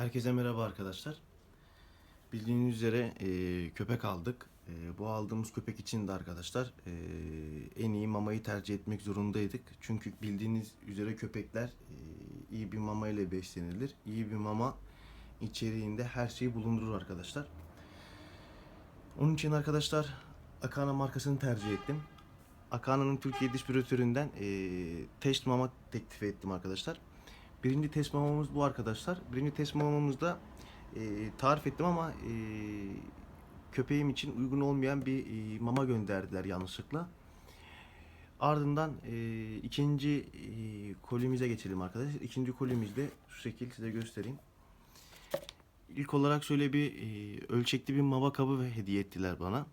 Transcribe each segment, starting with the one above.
Herkese merhaba arkadaşlar. Bildiğiniz üzere e, köpek aldık. E, bu aldığımız köpek için de arkadaşlar e, en iyi mamayı tercih etmek zorundaydık. Çünkü bildiğiniz üzere köpekler e, iyi bir mama ile beslenilir. İyi bir mama içeriğinde her şeyi bulundurur arkadaşlar. Onun için arkadaşlar Akana markasını tercih ettim. Akana'nın Türkiye distribütöründen e, test mama teklif ettim arkadaşlar. Birinci test mamamız bu arkadaşlar. Birinci test mamamızda e, tarif ettim ama e, köpeğim için uygun olmayan bir e, mama gönderdiler yanlışlıkla. Ardından e, ikinci e, kolimize geçelim arkadaşlar. İkinci kolimizde şu şekil size göstereyim. İlk olarak şöyle bir e, ölçekli bir mama kabı ve hediye ettiler bana.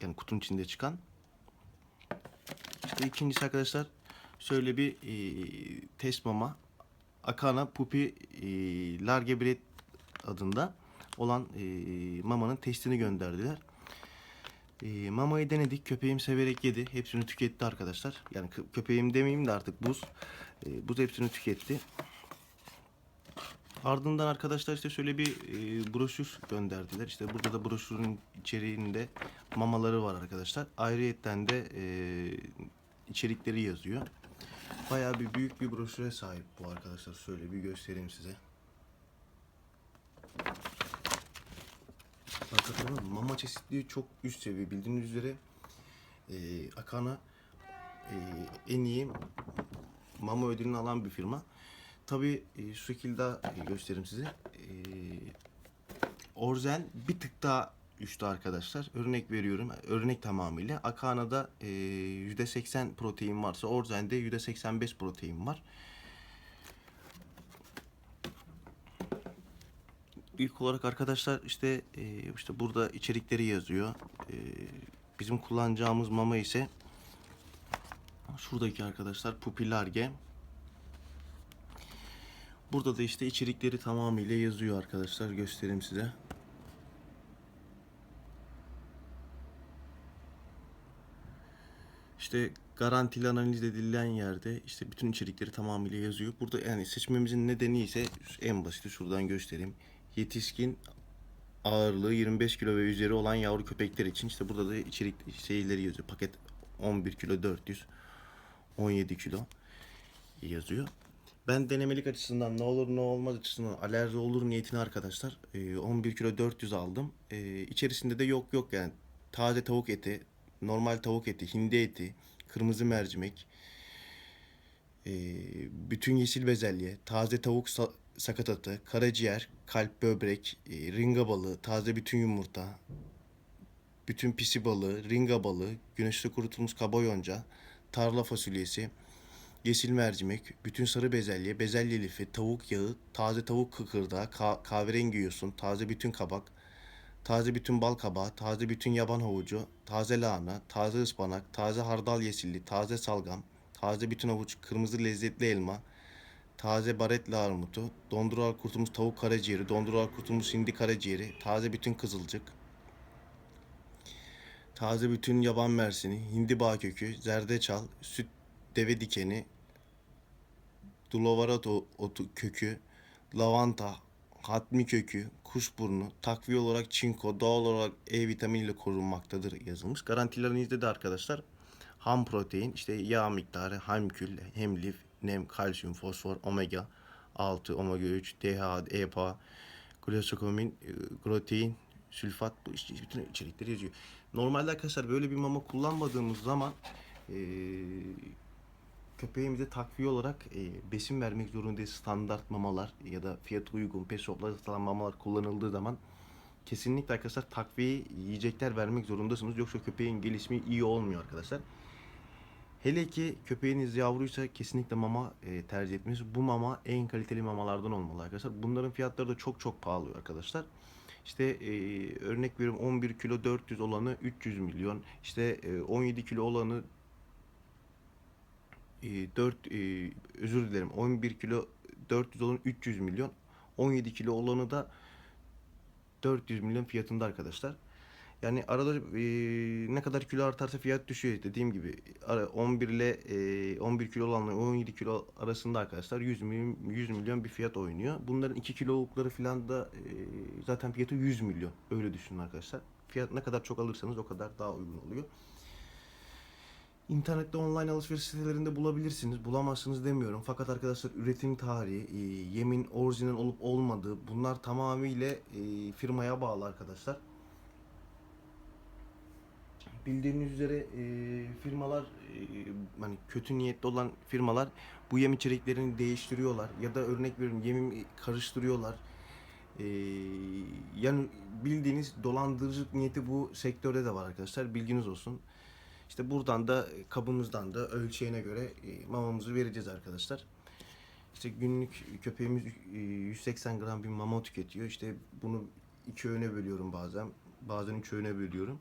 Yani kutunun içinde çıkan. İşte ikincisi arkadaşlar şöyle bir e, test mama Akana Pupi e, Large Breed adında olan e, mamanın testini gönderdiler. E, mamayı denedik. Köpeğim severek yedi. Hepsini tüketti arkadaşlar. Yani kö- köpeğim demeyeyim de artık buz. E, buz hepsini tüketti. Ardından arkadaşlar işte şöyle bir e, broşür gönderdiler. İşte burada da broşürün içeriğinde mamaları var arkadaşlar. Ayrıyetten de e, içerikleri yazıyor. Bayağı bir büyük bir broşüre sahip bu arkadaşlar. Şöyle bir göstereyim size. Arkadaşlar mama çeşitliliği çok üst seviye. Bildiğiniz üzere e, Akana e, en iyi mama ödülünü alan bir firma. Tabi e, şu şekilde göstereyim size. E, Orzen bir tık daha üstte arkadaşlar. Örnek veriyorum. Örnek tamamıyla. Akana'da e, %80 protein varsa Orzen'de %85 protein var. İlk olarak arkadaşlar işte e, işte burada içerikleri yazıyor. E, bizim kullanacağımız mama ise şuradaki arkadaşlar Pupilarge. Burada da işte içerikleri tamamıyla yazıyor arkadaşlar. Göstereyim size. İşte garantili analiz edilen yerde işte bütün içerikleri tamamıyla yazıyor. Burada yani seçmemizin nedeni ise en basiti şuradan göstereyim. Yetişkin ağırlığı 25 kilo ve üzeri olan yavru köpekler için işte burada da içerik şeyleri yazıyor. Paket 11 kilo 400 17 kilo yazıyor. Ben denemelik açısından ne olur ne olmaz açısından alerji olur niyetine arkadaşlar e, 11 kilo 400 aldım. E, içerisinde de yok yok yani taze tavuk eti, normal tavuk eti, hindi eti, kırmızı mercimek, e, bütün yeşil bezelye, taze tavuk sa- sakatatı, karaciğer, kalp böbrek, e, ringa balığı, taze bütün yumurta, bütün pisi balığı, ringa balığı, güneşte kurutulmuş kaba yonca, tarla fasulyesi, yeşil mercimek, bütün sarı bezelye, bezelye lifi, tavuk yağı, taze tavuk kıkırdağı, ka- kahverengi yosun, taze bütün kabak, taze bütün bal kabağı, taze bütün yaban havucu, taze lahana, taze ıspanak, taze hardal yeşilli, taze salgam, taze bütün havuç, kırmızı lezzetli elma, taze baretli armutu, dondurularak kurutulmuş tavuk karaciğeri, dondurularak kurutulmuş hindi karaciğeri, taze bütün kızılcık, taze bütün yaban mersini, hindi bağ kökü, zerdeçal, süt deve dikeni, dulovarat o- otu kökü, lavanta, hatmi kökü, kuşburnu, takviye olarak çinko, doğal olarak E vitaminiyle korunmaktadır yazılmış. Garantilerinizde de arkadaşlar ham protein, işte yağ miktarı, hem kül, hem lif, nem, kalsiyum, fosfor, omega 6, omega 3, DHA, EPA, glukosamin, e, protein, sülfat bu işte bütün içerikleri yazıyor. Normalde arkadaşlar böyle bir mama kullanmadığımız zaman e, köpeğimize takviye olarak e, besin vermek zorundayız. Standart mamalar ya da fiyatı uygun pet shoplarda satılan mamalar kullanıldığı zaman kesinlikle arkadaşlar takviye yiyecekler vermek zorundasınız. Yoksa köpeğin gelişimi iyi olmuyor arkadaşlar. Hele ki köpeğiniz yavruysa kesinlikle mama e, tercih etmeniz. Bu mama en kaliteli mamalardan olmalı arkadaşlar. Bunların fiyatları da çok çok pahalı arkadaşlar. İşte e, örnek veriyorum 11 kilo 400 olanı 300 milyon. İşte e, 17 kilo olanı 4 e, özür dilerim 11 kilo 400 olanı 300 milyon. 17 kilo olanı da 400 milyon fiyatında arkadaşlar. Yani arada e, ne kadar kilo artarsa fiyat düşüyor. Dediğim gibi ara- 11 ile e, 11 kilo olanla 17 kilo arasında arkadaşlar 100 milyon 100 milyon bir fiyat oynuyor. Bunların 2 kilolukları falan da e, zaten fiyatı 100 milyon. Öyle düşünün arkadaşlar. Fiyat ne kadar çok alırsanız o kadar daha uygun oluyor. İnternette online alışveriş sitelerinde bulabilirsiniz. Bulamazsınız demiyorum. Fakat arkadaşlar üretim tarihi, e, yemin orijinal olup olmadığı bunlar tamamıyla e, firmaya bağlı arkadaşlar. Bildiğiniz üzere e, firmalar hani kötü niyetli olan firmalar bu yem içeriklerini değiştiriyorlar ya da örnek veriyorum yemi karıştırıyorlar. Yani bildiğiniz dolandırıcılık niyeti bu sektörde de var arkadaşlar. Bilginiz olsun. İşte buradan da kabımızdan da ölçeğine göre e, mamamızı vereceğiz arkadaşlar. İşte günlük köpeğimiz e, 180 gram bir mama tüketiyor. İşte bunu iki öğüne bölüyorum bazen. Bazen üç öğüne bölüyorum.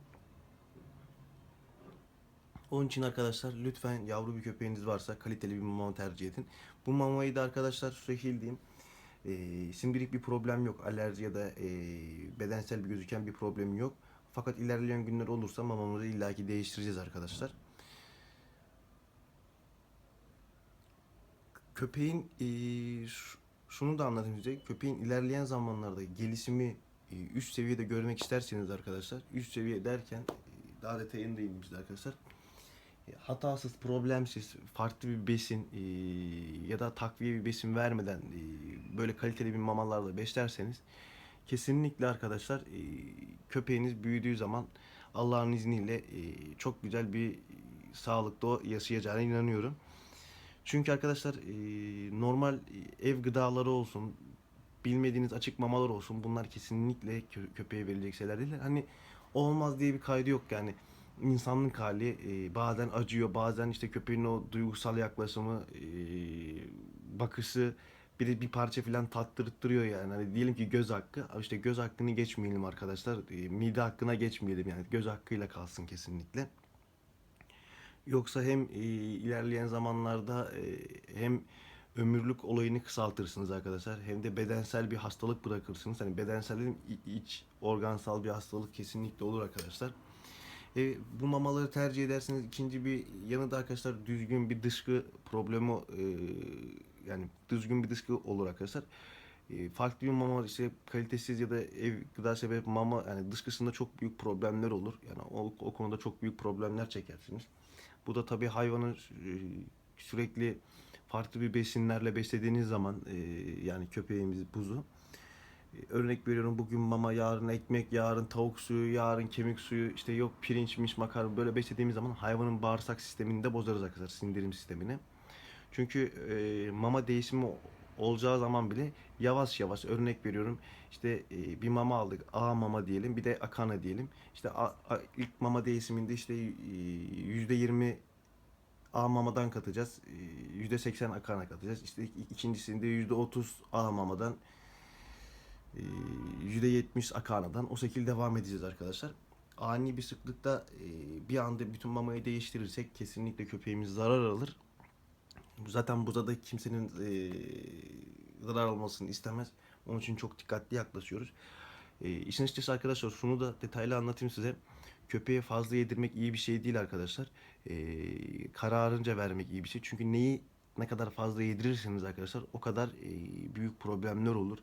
Onun için arkadaşlar lütfen yavru bir köpeğiniz varsa kaliteli bir mama tercih edin. Bu mamayı da arkadaşlar sürekli diyeyim. E, simbirik bir problem yok. Alerji ya da e, bedensel bir gözüken bir problem yok. Fakat ilerleyen günler olursa mamamızı illaki değiştireceğiz arkadaşlar. Köpeğin e, şunu da anlatayım size. Köpeğin ilerleyen zamanlarda gelişimi e, üst seviyede görmek isterseniz arkadaşlar. Üst seviye derken e, daha detayını biz de arkadaşlar. E, hatasız, problemsiz, farklı bir besin e, ya da takviye bir besin vermeden e, böyle kaliteli bir mamalarla beslerseniz kesinlikle arkadaşlar e, köpeğiniz büyüdüğü zaman Allah'ın izniyle e, çok güzel bir sağlıkta yaşayacağına inanıyorum. Çünkü arkadaşlar e, normal ev gıdaları olsun, bilmediğiniz açık mamalar olsun bunlar kesinlikle kö- köpeğe verilecek şeyler değil. Hani olmaz diye bir kaydı yok yani. İnsanlık hali bazen acıyor, bazen işte köpeğin o duygusal yaklaşımı, bakışı bir bir parça falan tattırttırıyor yani. Hani diyelim ki göz hakkı, işte göz hakkını geçmeyelim arkadaşlar. E, mide hakkına geçmeyelim yani. Göz hakkıyla kalsın kesinlikle. Yoksa hem e, ilerleyen zamanlarda e, hem ömürlük olayını kısaltırsınız arkadaşlar hem de bedensel bir hastalık bırakırsınız. Hani bedensel dedim iç organsal bir hastalık kesinlikle olur arkadaşlar. E, bu mamaları tercih ederseniz ikinci bir yanı da arkadaşlar düzgün bir dışkı problemi e, yani düzgün bir dışkı olur arkadaşlar. E, farklı bir mama işte kalitesiz ya da ev gıda sebep mama yani dışkısında çok büyük problemler olur. Yani o, o konuda çok büyük problemler çekersiniz. Bu da tabii hayvanı e, sürekli farklı bir besinlerle beslediğiniz zaman e, yani köpeğimiz buzu e, Örnek veriyorum bugün mama, yarın ekmek, yarın tavuk suyu, yarın kemik suyu, işte yok pirinçmiş, makarna böyle beslediğimiz zaman hayvanın bağırsak sistemini de bozarız arkadaşlar, sindirim sistemini. Çünkü e, mama değişimi olacağı zaman bile yavaş yavaş örnek veriyorum işte e, bir mama aldık A mama diyelim bir de Akana diyelim işte A- A- ilk mama değişiminde işte yüzde yirmi A mamadan katacağız e, yüzde seksen Akana katacağız işte ik- ikincisinde yüzde otuz A mamadan e, yüzde yetmiş Akana'dan o şekilde devam edeceğiz arkadaşlar. Ani bir sıklıkta e, bir anda bütün mamayı değiştirirsek kesinlikle köpeğimiz zarar alır. Zaten burada da kimsenin e, zarar almasını istemez. Onun için çok dikkatli yaklaşıyoruz. E, işin açıkçası arkadaşlar şunu da detaylı anlatayım size. Köpeğe fazla yedirmek iyi bir şey değil arkadaşlar. E, kararınca vermek iyi bir şey. Çünkü neyi ne kadar fazla yedirirseniz arkadaşlar o kadar e, büyük problemler olur.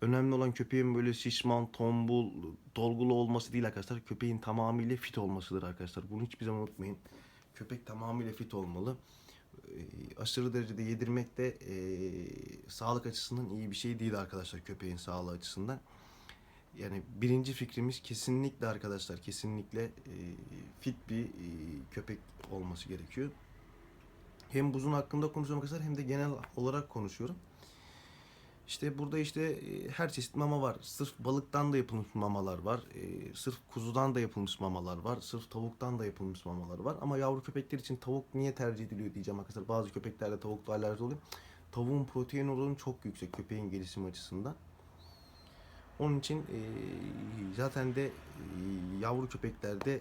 Önemli olan köpeğin böyle şişman, tombul, dolgulu olması değil arkadaşlar. Köpeğin tamamıyla fit olmasıdır arkadaşlar. Bunu hiçbir zaman unutmayın. Köpek tamamıyla fit olmalı. Ee, aşırı derecede yedirmek de e, sağlık açısından iyi bir şey değil arkadaşlar köpeğin sağlığı açısından. Yani birinci fikrimiz kesinlikle arkadaşlar kesinlikle e, fit bir e, köpek olması gerekiyor. Hem buzun hakkında konuşuyorum arkadaşlar hem de genel olarak konuşuyorum. İşte burada işte e, her çeşit mama var. Sırf balıktan da yapılmış mamalar var. E, sırf kuzudan da yapılmış mamalar var. Sırf tavuktan da yapılmış mamalar var. Ama yavru köpekler için tavuk niye tercih ediliyor diyeceğim arkadaşlar. Bazı köpeklerde tavukla alerji oluyor. Tavuğun protein oranı çok yüksek köpeğin gelişim açısından. Onun için e, zaten de yavru köpeklerde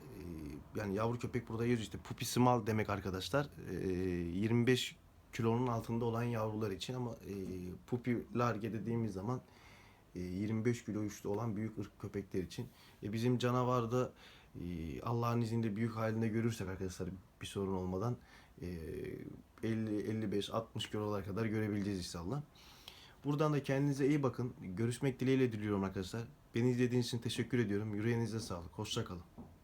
yani yavru köpek burada yazıyor işte puppy small demek arkadaşlar. E, 25 kilonun altında olan yavrular için ama e, puppy large dediğimiz zaman e, 25 kilo üstü olan büyük ırk köpekler için. E, bizim canavarda e, Allah'ın izniyle büyük halinde görürsek arkadaşlar bir sorun olmadan e, 50 55 60 kilolara kadar görebileceğiz inşallah. Buradan da kendinize iyi bakın. Görüşmek dileğiyle diliyorum arkadaşlar. Beni izlediğiniz için teşekkür ediyorum. Yüreğinize sağlık. Hoşça kalın.